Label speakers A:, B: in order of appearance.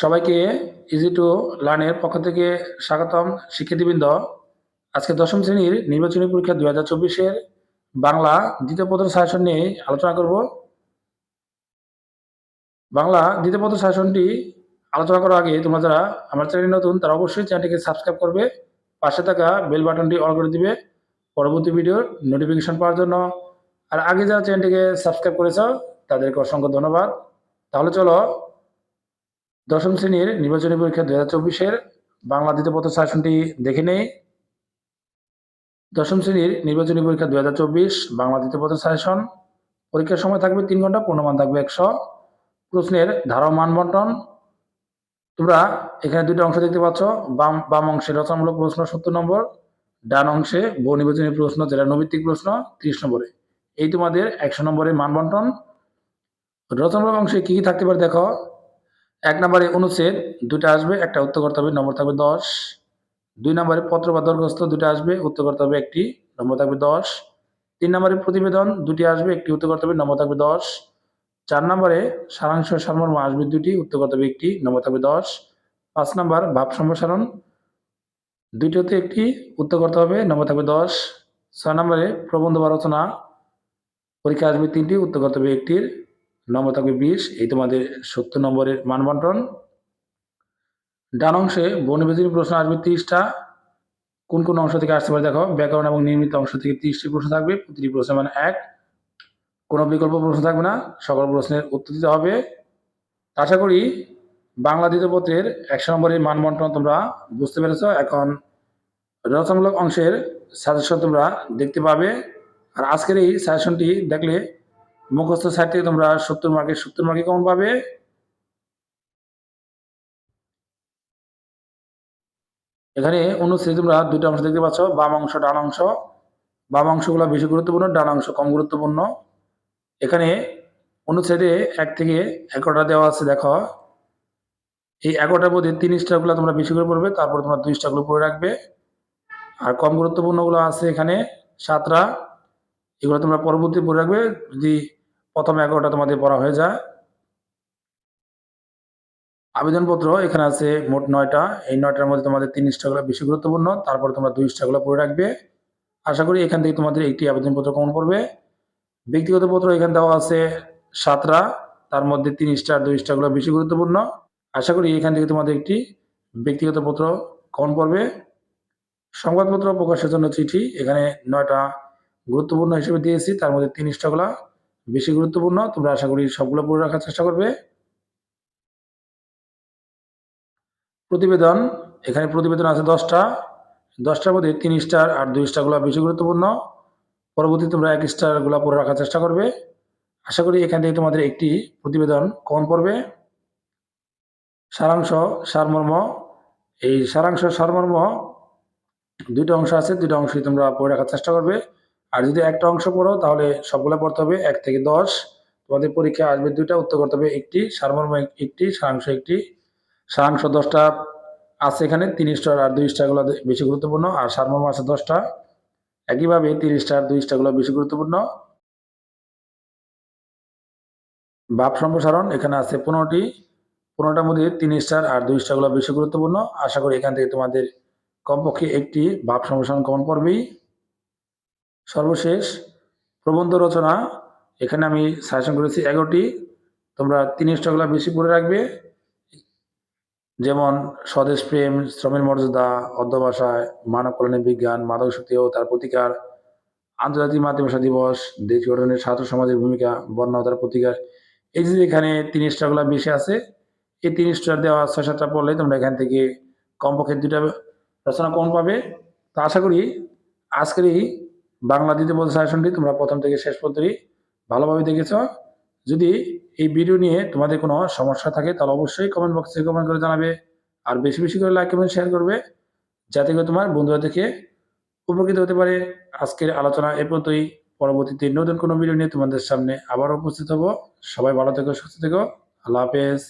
A: সবাইকে easy to লার্নের পক্ষ থেকে স্বাগতম শিক্ষার্থীবৃন্দ। আজকে দশম শ্রেণির নির্বাচনী পরীক্ষা দু হাজার চব্বিশের বাংলা দ্বিতীয় পত্র সাজেশন নিয়ে আলোচনা করব। বাংলা দ্বিতীয় পত্র সাজেশনটি আলোচনা করার আগে তোমরা যারা আমার চ্যানেলে নতুন, তারা অবশ্যই চ্যানেলটিকে সাবস্ক্রাইব করবে, পাশে থাকা বেল বাটনটি অন করে দিবে পরবর্তী ভিডিওর নোটিফিকেশন পাওয়ার জন্য। আর আগে যারা চ্যানেলটিকে সাবস্ক্রাইব করেছ, তাদেরকে অসংখ্য ধন্যবাদ। তাহলে চলো দশম শ্রেণির নির্বাচনী পরীক্ষা দুই হাজার চব্বিশের বাংলা দ্বিতীয় পত্র সাজেশনটি দেখে নেই। দশম শ্রেণির নির্বাচনী পরীক্ষা দুই হাজার চব্বিশ, বাংলা দ্বিতীয় পত্র সাজেশন পরীক্ষার সময় থাকবে তিন ঘণ্টা, পূর্ণমান থাকবে একশো। প্রশ্নের ধারা মান বন্টন। তোমরা এখানে দুটো অংশ দেখতে পাচ্ছ। বাম বাম অংশে রচনামূলক প্রশ্ন সত্তর নম্বর, ডান অংশে বহু নির্বাচনী প্রশ্ন, যেটা নৈমিত্তিক প্রশ্ন, ত্রিশ নম্বরে। এই তোমাদের একশো নম্বরের মান বন্টন। রচনামূলক অংশে কি কি থাকতে পারে দেখো। এক নম্বরে অনুচ্ছেদ দুটো আসবে, একটা উত্তর করতে হবে, নম্বর থাকবে দশ। দুই নম্বরে পত্র বা দরখাস্ত দুটো আসবে, উত্তর করতে হবে একটি, নম্বর থাকবে দশ। তিন নম্বরে প্রতিবেদন দুটি আসবে, একটি উত্তর করতে হবে, নম্বর থাকবে দশ। চার নম্বরে সারাংশ সারমর্ম আসবে দুটি উত্তর করতে হবে একটি, নম্বর থাকবে দশ। পাঁচ নম্বর ভাব সম্প্রসারণ দুইটি হতে একটি, উত্তর করতে হবে, নম্বর থাকবে দশ। ছয় নম্বরে প্রবন্ধ বা রচনা, পরীক্ষা আসবে তিনটি, উত্তর করতে হবে একটির। নম্বর থাকবে বিশ। এই তোমাদের সত্তর নম্বরের মান বন্টন। ডান অংশে বনবিজনী প্রশ্ন আসবে তিরিশটা। কোন কোন অংশ থেকে আসতে পারে দেখো, ব্যাকরণ এবং নির্মিত অংশ থেকে তিরিশটি প্রশ্ন থাকবে, প্রতিটি প্রশ্ন মানে এক। কোনো বিকল্প প্রশ্ন থাকবে না, সকল প্রশ্নের উত্তর দিতে হবে। আশা করি বাংলা দ্বিতীয় পত্রের একশো নম্বরের মান বন্টন তোমরা বুঝতে পেরেছ। এখন রচনামূলক অংশের সাজেশন তোমরা দেখতে পাবে। আর আজকের এই সাজেশনটি দেখলে মুখস্থ সাইড থেকে তোমরা সত্তর মার্কে সত্তর মার্কে কেমন পাবে। এখানে অনুচ্ছেদে তোমরা দুটো অংশ দেখতে পাচ্ছ, বাম অংশ, ডান অংশ। বাম অংশগুলো বেশি গুরুত্বপূর্ণ, ডান অংশ কম গুরুত্বপূর্ণ। এখানে অনুচ্ছেদে এক থেকে এগারোটা দেওয়া আছে, দেখো। এই এগারোটার মধ্যে তিন স্টারগুলো তোমরা বেশি করে পড়বে, তারপর তোমরা দুই স্টারগুলো পড়ে রাখবে। আর কম গুরুত্বপূর্ণগুলো আছে এখানে সাতটা। এগুলো তোমরা পরবর্তী পড়ে রাখবে, যদি প্রথম এগারোটা তোমাদের পড়া হয়ে যায়। আবেদনপত্র, এখানে আছে মোট নয়টা। এই নয়টার মধ্যে তোমাদের তিন স্টারগুলো বেশি গুরুত্বপূর্ণ, তারপর তোমরা দুই স্টারগুলো পড়ে রাখবে। আশা করি এখান থেকে তোমাদের একটি আবেদনপত্র কমন পড়বে। ব্যক্তিগত পত্র এখানে দেওয়া আছে সাতটা, তার মধ্যে তিন স্টার দুই স্টারগুলো বেশি গুরুত্বপূর্ণ। আশা করি এখান থেকে তোমাদের একটি ব্যক্তিগত পত্র কমন পড়বে। সংবাদপত্র প্রকাশের জন্য চিঠি, এখানে নয়টা গুরুত্বপূর্ণ হিসেবে দিয়েছি, তার মধ্যে তিন স্টারগুলো বেশি গুরুত্বপূর্ণ, তোমরা আশা করি সবগুলো পড়ে রাখার চেষ্টা করবে। প্রতিবেদন, এখানে প্রতিবেদন আছে দশটা। দশটার মধ্যে তিন স্টার আর দুই স্টারগুলো বেশি গুরুত্বপূর্ণ। পরবর্তী তোমরা এক স্টারগুলো পড়ে রাখার চেষ্টা করবে। আশা করি এখান থেকে তোমাদের একটি প্রতিবেদন কম পড়বে। সারাংশ, সারমর্ম। এই সারাংশ, সারমর্ম দুইটা অংশ আছে, দুইটা অংশই তোমরা পড়ে রাখার চেষ্টা করবে। আর যদি একটা অংশ পড়ো, তাহলে সবগুলো পড়তে হবে এক থেকে দশ। তোমাদের পরীক্ষা আসবে দুইটা, উত্তর করতে হবে একটি, সারমর্ম একটি, সারাংশ একটি। সারাংশ দশটা আছে এখানে তিন স্টার আর দুই স্টারগুলো বেশি গুরুত্বপূর্ণ, আর সারমর্ম আছে দশটা। একইভাবে তিন স্টার দুই স্টারগুলো বেশি গুরুত্বপূর্ণ। ভাব সম্প্রসারণ, এখানে আছে পনেরোটি। পনেরোটার মধ্যে তিন স্টার আর দুই স্টারগুলো বেশি গুরুত্বপূর্ণ। আশা করি এখান থেকে তোমাদের কমপক্ষে একটি ভাব সম্প্রসারণ কমন পড়বেই। সর্বশেষ প্রবন্ধ রচনা, এখানে আমি সাজেশন করেছি এগারোটি। তোমরা তিন স্টকলা বেশি পড়ে রাখবে। যেমন স্বদেশ প্রেম, শ্রমের মর্যাদা অধ্যভাষায় মানব কল্যাণের বিজ্ঞান, মাদক শক্তি ও তার প্রতিকার, আন্তর্জাতিক মাতৃভাষা দিবস, দেশ গঠনের ছাত্র সমাজের ভূমিকা বর্ণতার প্রতিকার। এই যে এখানে তিন স্টারগুলো বেশি আছে, এই তিন স্টার দেওয়া ছয় সাতটা পড়লে তোমরা এখান থেকে কমপক্ষে দুটা রচনা কম পাবে। তো আশা করি আজকের এই বাংলা দ্বিতীয় পদ সাজেশনটি তোমরা প্রথম থেকে শেষ পর্যন্তই ভালোভাবে দেখেছ। যদি এই ভিডিও নিয়ে তোমাদের কোনো সমস্যা থাকে, তাহলে অবশ্যই কমেন্ট বক্সে কমেন্ট করে জানাবে। আর বেশি বেশি করে লাইক কমেন্ট শেয়ার করবে, যাতে করে তোমার বন্ধুরা থেকে উপকৃত হতে পারে। আজকের আলোচনা এ পর্যন্তই। পরবর্তীতে নতুন কোনো ভিডিও নিয়ে তোমাদের সামনে আবার উপস্থিত হব। সবাই ভালো থেকো, সুস্থ থেকো। আল্লাহ হাফেজ।